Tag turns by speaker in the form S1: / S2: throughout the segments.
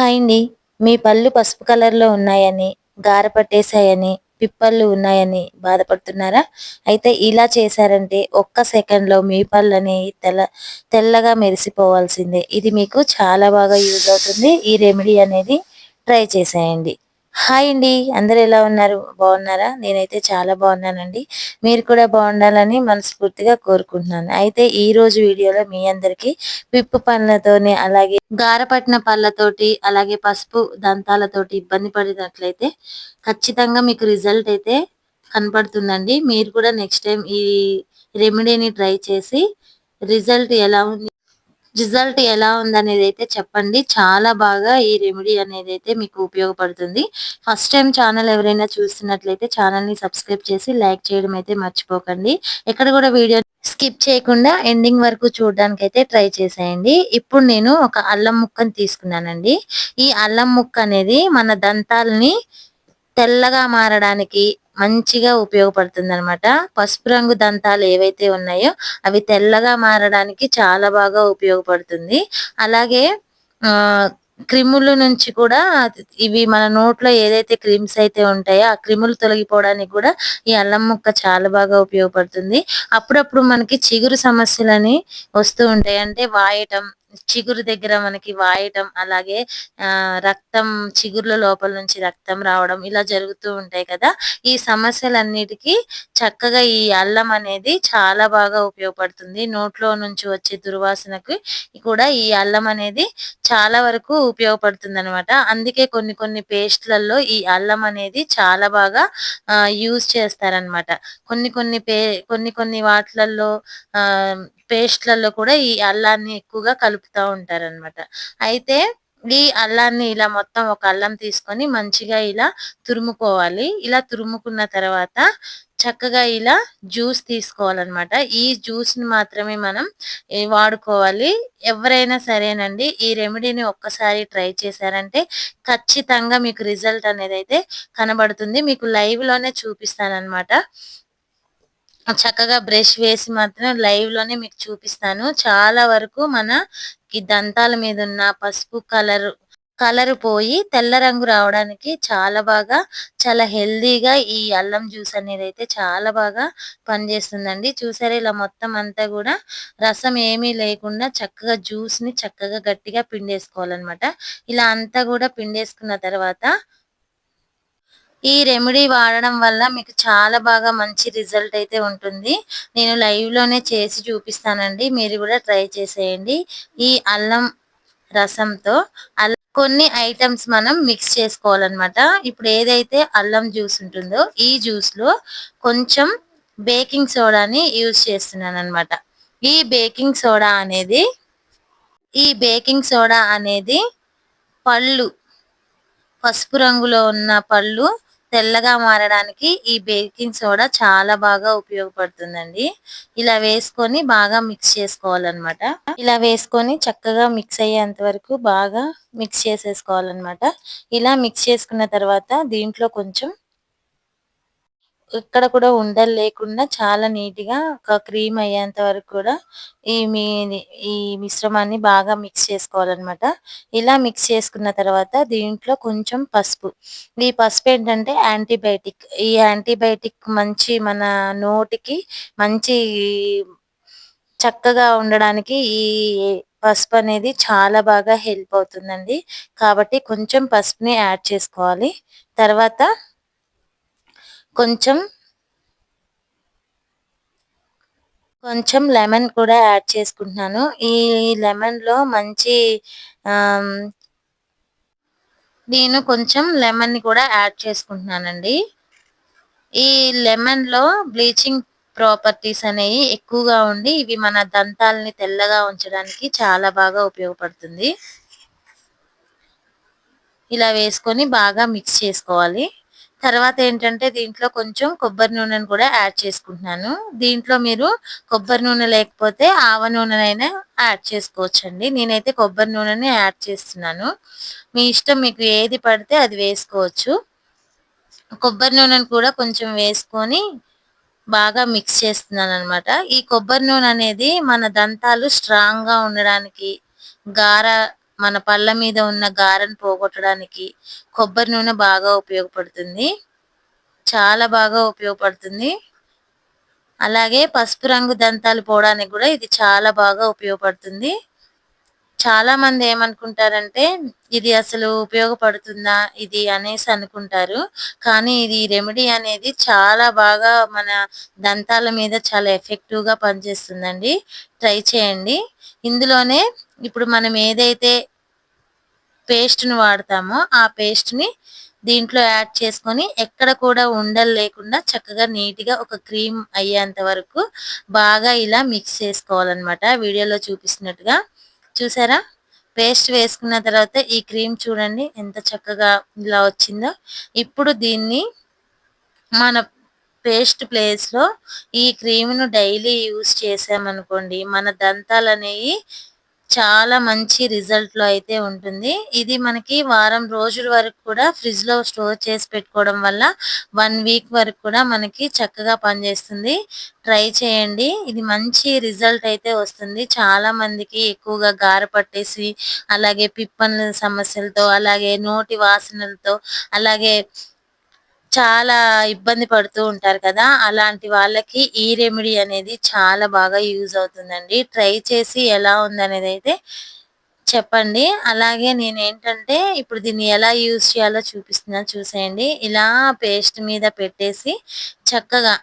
S1: Hi అండి మీ పళ్ళు పసుపు కలర్లో ఉన్నాయని గారపట్టేశాయని పిప్పళ్ళు ఉన్నాయని బాధపడుతున్నారా? అయితే ఇలా చేశారంటే ఒక్క సెకండ్లో మీ పళ్ళని తెల్ల తెల్లగా మెరిసిపోవాల్సిందే. ఇది మీకు చాలా బాగా యూజ్ అవుతుంది. ఈ రెమెడీ అనేది ట్రై చేసేయండి. హాయ్ అండి. అందరు ఎలా ఉన్నారు? బాగున్నారా? నేనైతే చాలా బాగున్నానండి. మీరు కూడా బాగుండాలని మనస్ఫూర్తిగా కోరుకుంటున్నాను. అయితే ఈ రోజు వీడియోలో మీ అందరికీ పిప్పు పళ్ళతోని అలాగే గారపట్టిన పళ్ళతోటి అలాగే పసుపు దంతాలతోటి ఇబ్బంది పడినట్లయితే ఖచ్చితంగా మీకు రిజల్ట్ అయితే కనపడుతుందండి. మీరు కూడా నెక్స్ట్ టైం ఈ రెమెడీని ట్రై చేసి రిజల్ట్ ఎలా ఉంది రిజల్ట్ ఎలా ఉందనేది అయితే చెప్పండి. చాలా బాగా ఈ రెమెడీ అనేది అయితే మీకు ఉపయోగపడుతుంది. ఫస్ట్ టైం ఛానల్ ఎవరైనా చూస్తున్నట్లయితే ఛానల్ని సబ్స్క్రైబ్ చేసి లైక్ చేయడం అయితే మర్చిపోకండి. ఎక్కడ కూడా వీడియో స్కిప్ చేయకుండా ఎండింగ్ వరకు చూడడానికి అయితే ట్రై చేసేయండి. ఇప్పుడు నేను ఒక అల్లం ముక్కని తీసుకున్నానండి. ఈ అల్లం ముక్క అనేది మన దంతాలని తెల్లగా మారడానికి మంచిగా ఉపయోగపడుతుంది అనమాట పసుపు రంగు దంతాలు ఏవైతే ఉన్నాయో అవి తెల్లగా మారడానికి చాలా బాగా ఉపయోగపడుతుంది. అలాగే క్రిముల నుంచి కూడా ఇవి మన నోట్లో ఏదైతే క్రిమ్స్ అయితే ఉంటాయో ఆ క్రిములు తొలగిపోవడానికి కూడా ఈ అల్లం ముక్క చాలా బాగా ఉపయోగపడుతుంది. అప్పుడప్పుడు మనకి చిగురు సమస్యలని వస్తూ ఉంటాయి. అంటే వాయటం చిగురు దగ్గర మనకి వాయటం అలాగే ఆ రక్తం చిగుర్ల లోపల నుంచి రక్తం రావడం ఇలా జరుగుతూ ఉంటాయి కదా. ఈ సమస్యలన్నిటికీ చక్కగా ఈ అల్లం అనేది చాలా బాగా ఉపయోగపడుతుంది. నోట్లో నుంచి వచ్చే దుర్వాసనకి కూడా ఈ అల్లం అనేది చాలా వరకు ఉపయోగపడుతుంది అనమాట అందుకే కొన్ని కొన్ని పేస్ట్లలో ఈ అల్లం అనేది చాలా బాగా యూజ్ చేస్తారనమాట కొన్ని కొన్ని పే కొన్ని కొన్ని వాటిలలో ఆ పేస్ట్లలో కూడా ఈ అల్లాన్ని ఎక్కువగా కలుపుతూ ఉంటారనమాట అయితే ఈ అల్లాన్ని ఇలా మొత్తం ఒక అల్లం తీసుకొని మంచిగా ఇలా తురుముకోవాలి. ఇలా తురుముకున్న తర్వాత చక్కగా ఇలా జ్యూస్ తీసుకోవాలన్నమాట. ఈ జ్యూస్ని మాత్రమే మనం వాడుకోవాలి. ఎవరైనా సరేనండి ఈ రెమెడీని ఒక్కసారి ట్రై చేశారంటే ఖచ్చితంగా మీకు రిజల్ట్ అనేది అయితే కనబడుతుంది. మీకు లైవ్లోనే చూపిస్తానమాట చూపిస్తానన్నమాట. చక్కగా బ్రష్ వేసి మాత్రం లైవ్లోనే మీకు చూపిస్తాను. చాలా వరకు మన దంతాల మీద ఉన్న పసుపు కలర్ కలర్ పోయి తెల్ల రంగు రావడానికి చాలా బాగా చాలా హెల్దీగా ఈ అల్లం జ్యూస్ అనేది అయితే చాలా బాగా పనిచేస్తుందండి. చూసారా ఇలా మొత్తం అంతా కూడా రసం ఏమీ లేకుండా చక్కగా జ్యూస్ని చక్కగా గట్టిగా పిండేసుకోవాలన్నమాట. ఇలా అంతా కూడా పిండేసుకున్న తర్వాత ఈ రెమెడీ వాడడం వల్ల మీకు చాలా బాగా మంచి రిజల్ట్ అయితే ఉంటుంది. నేను లైవ్లోనే చేసి చూపిస్తానండి. మీరు కూడా ట్రై చేసేయండి. ఈ అల్లం రసంతో కొన్ని ఐటమ్స్ మనం మిక్స్ చేసుకోవాలన్నమాట. ఇప్పుడు ఏదైతే అల్లం జ్యూస్ ఉంటుందో ఈ జ్యూస్లో కొంచెం బేకింగ్ సోడాని యూజ్ చేస్తున్నాను అనమాట ఈ బేకింగ్ సోడా అనేది ఈ బేకింగ్ సోడా అనేది పళ్ళు పసుపు రంగులో ఉన్న పళ్ళు తెల్లగా మారడానికి ఈ బేకింగ్ సోడా చాలా బాగా ఉపయోగపడుతుందండి. ఇలా వేసుకొని బాగా మిక్స్ చేసుకోవాలన్నమాట. ఇలా వేసుకొని చక్కగా మిక్స్ అయ్యేంత వరకు బాగా మిక్స్ చేసేసుకోవాలన్నమాట. ఇలా మిక్స్ చేసుకున్న తర్వాత దీంట్లో కొంచెం ఇక్కడ కూడా ఉండలు లేకుండా చాలా నీట్గా ఒక క్రీమ్ అయ్యేంత వరకు కూడా ఈ మీ ఈ మిశ్రమాన్ని బాగా మిక్స్ చేసుకోవాలన్నమాట. ఇలా మిక్స్ చేసుకున్న తర్వాత దీంట్లో కొంచెం పసుపు. ఈ పసుపు ఏంటంటే యాంటీబయాటిక్. ఈ యాంటీబయాటిక్ మంచి మన నోటికి మంచి చక్కగా ఉండడానికి ఈ పసుపు అనేది చాలా బాగా హెల్ప్ అవుతుందండి. కాబట్టి కొంచెం పసుపుని యాడ్ చేసుకోవాలి. తర్వాత కొంచెం కొంచెం లెమన్ కూడా యాడ్ చేసుకుంటున్నాను. ఈ లెమన్లో మంచి నేను కొంచెం లెమన్ని కూడా యాడ్ చేసుకుంటున్నానండి. ఈ లెమన్లో బ్లీచింగ్ ప్రాపర్టీస్ అనేవి ఎక్కువగా ఉండి ఇవి మన దంతాలని తెల్లగా ఉంచడానికి చాలా బాగా ఉపయోగపడుతుంది. ఇలా వేసుకొని బాగా మిక్స్ చేసుకోవాలి. తర్వాత ఏంటంటే దీంట్లో కొంచెం కొబ్బరి నూనెను కూడా యాడ్ చేసుకుంటున్నాను. దీంట్లో మీరు కొబ్బరి నూనె లేకపోతే ఆవ నూనెనైనా యాడ్ చేసుకోవచ్చండి. నేనైతే కొబ్బరి నూనెని యాడ్ చేస్తున్నాను. మీ ఇష్టం మీకు ఏది పడితే అది వేసుకోవచ్చు. కొబ్బరి నూనెను కూడా కొంచెం వేసుకొని బాగా మిక్స్ చేస్తున్నాను అనమాట ఈ కొబ్బరి నూనె అనేది మన దంతాలు స్ట్రాంగ్గా ఉండడానికి గార మన పళ్ళ మీద ఉన్న గారెను పోగొట్టడానికి కొబ్బరి నూనె బాగా ఉపయోగపడుతుంది. చాలా బాగా ఉపయోగపడుతుంది. అలాగే పసుపు రంగు దంతాలు పోవడానికి కూడా ఇది చాలా బాగా ఉపయోగపడుతుంది. చాలా మంది ఏమనుకుంటారంటే ఇది అసలు ఉపయోగపడుతుందా ఇది అనేసి అనుకుంటారు. కానీ ఇది రెమెడీ అనేది చాలా బాగా మన దంతాల మీద చాలా ఎఫెక్టివ్గా పనిచేస్తుందండి. ట్రై చేయండి. ఇందులోనే ఇప్పుడు మనం ఏదైతే పేస్ట్ని వాడతామో. ఆ పేస్ట్ని దీంట్లో యాడ్ చేసుకొని ఎక్కడ కూడా ఉండలు లేకుండా చక్కగా నీట్గా ఒక క్రీమ్ అయ్యేంత వరకు బాగా ఇలా మిక్స్ చేసుకోవాలన్నమాట. వీడియోలో చూపిస్తున్నట్టుగా. చూసారా? పేస్ట్ వేసుకున్న తర్వాత ఈ క్రీమ్ చూడండి ఎంత చక్కగా ఇలా వచ్చిందో. ఇప్పుడు దీన్ని మన పేస్ట్ ప్లేస్లో ఈ క్రీమ్ను డైలీ యూస్ చేసామనుకోండి మన దంతాలు అనేవి చాలా మంచి రిజల్ట్లో అయితే ఉంటుంది. ఇది మనకి వారం రోజుల వరకు కూడా ఫ్రిడ్జ్లో స్టోర్ చేసి పెట్టుకోవడం వల్ల వన్ వీక్ వరకు కూడా మనకి చక్కగా పనిచేస్తుంది. ట్రై చేయండి. ఇది మంచి రిజల్ట్ అయితే వస్తుంది. చాలా మందికి ఎక్కువగా గార పట్టేసి అలాగే పిప్పన్ల సమస్యలతో అలాగే నోటి వాసనలతో అలాగే చాలా ఇబ్బంది పడుతూ ఉంటారు కదా అలాంటి వాళ్ళకి ఈ రెమెడీ అనేది చాలా బాగా యూజ్ అవుతుందండి. ట్రై చేసి ఎలా ఉందనేది అయితే చెప్పండి. అలాగే నేను ఏంటంటే ఇప్పుడు దీన్ని ఎలా యూజ్ చేయాలో చూపిస్తున్నా చూసేయండి. ఇలా పేస్ట్ మీద పెట్టేసి చక్కగా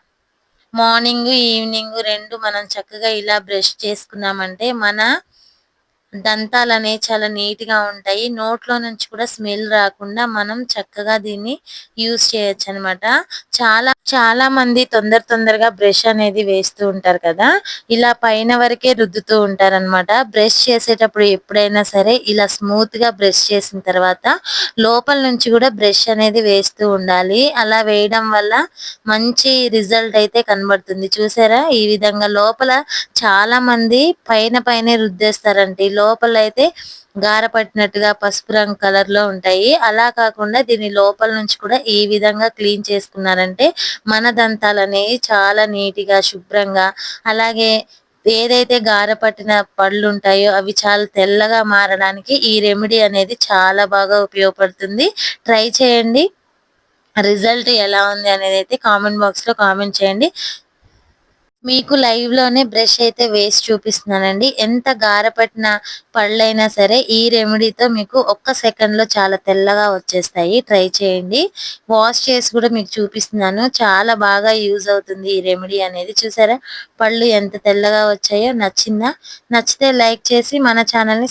S1: మార్నింగ్ ఈవినింగ్ రెండు మనం చక్కగా ఇలా బ్రష్ చేసుకున్నామంటే మన దంతాలు అనేవి చాలా నీట్గా ఉంటాయి. నోట్లో నుంచి కూడా స్మెల్ రాకుండా మనం చక్కగా దీన్ని యూస్ చేయొచ్చు అనమాట చాలా చాలా మంది తొందర తొందరగా బ్రష్ అనేది వేస్తూ ఉంటారు కదా. ఇలా పైన వరకే రుద్దుతూ ఉంటారు అనమాట బ్రష్ చేసేటప్పుడు ఎప్పుడైనా సరే ఇలా స్మూత్గా బ్రష్ చేసిన తర్వాత లోపల నుంచి కూడా బ్రష్ అనేది వేస్తూ ఉండాలి. అలా వేయడం వల్ల మంచి రిజల్ట్ అయితే కనబడుతుంది. చూసారా? ఈ విధంగా లోపల చాలా మంది పైన పైన రుద్దేస్తారంటే లోపల అయితే గారపట్టినట్టుగా పసుపు రంగు కలర్లో ఉంటాయి. అలా కాకుండా దీని లోపల నుంచి కూడా ఈ విధంగా క్లీన్ చేసుకున్నారంటే మన దంతాలు అనేవి చాలా నీటిగా శుభ్రంగా అలాగే ఏదైతే గార పట్టిన పళ్ళు ఉంటాయో అవి చాలా తెల్లగా మారడానికి ఈ రెమెడీ అనేది చాలా బాగా ఉపయోగపడుతుంది. ట్రై చేయండి. రిజల్ట్ ఎలా ఉంది అనేది అయితే కామెంట్ బాక్స్లో కామెంట్ చేయండి. మీకు లైవ్లోనే బ్రష్ అయితే వేసి చూపిస్తున్నానండి. ఎంత గారపట్టిన పళ్ళైనా సరే ఈ రెమెడీతో మీకు ఒక్క సెకండ్లో చాలా తెల్లగా వచ్చేస్తాయి. ట్రై చేయండి. వాష్ చేసి కూడా మీకు చూపిస్తున్నాను. చాలా బాగా యూజ్ అవుతుంది ఈ రెమెడీ అనేది. చూసారా? పళ్ళు ఎంత తెల్లగా వచ్చాయో నచ్చిందా? నచ్చితే లైక్ చేసి మన ఛానల్ని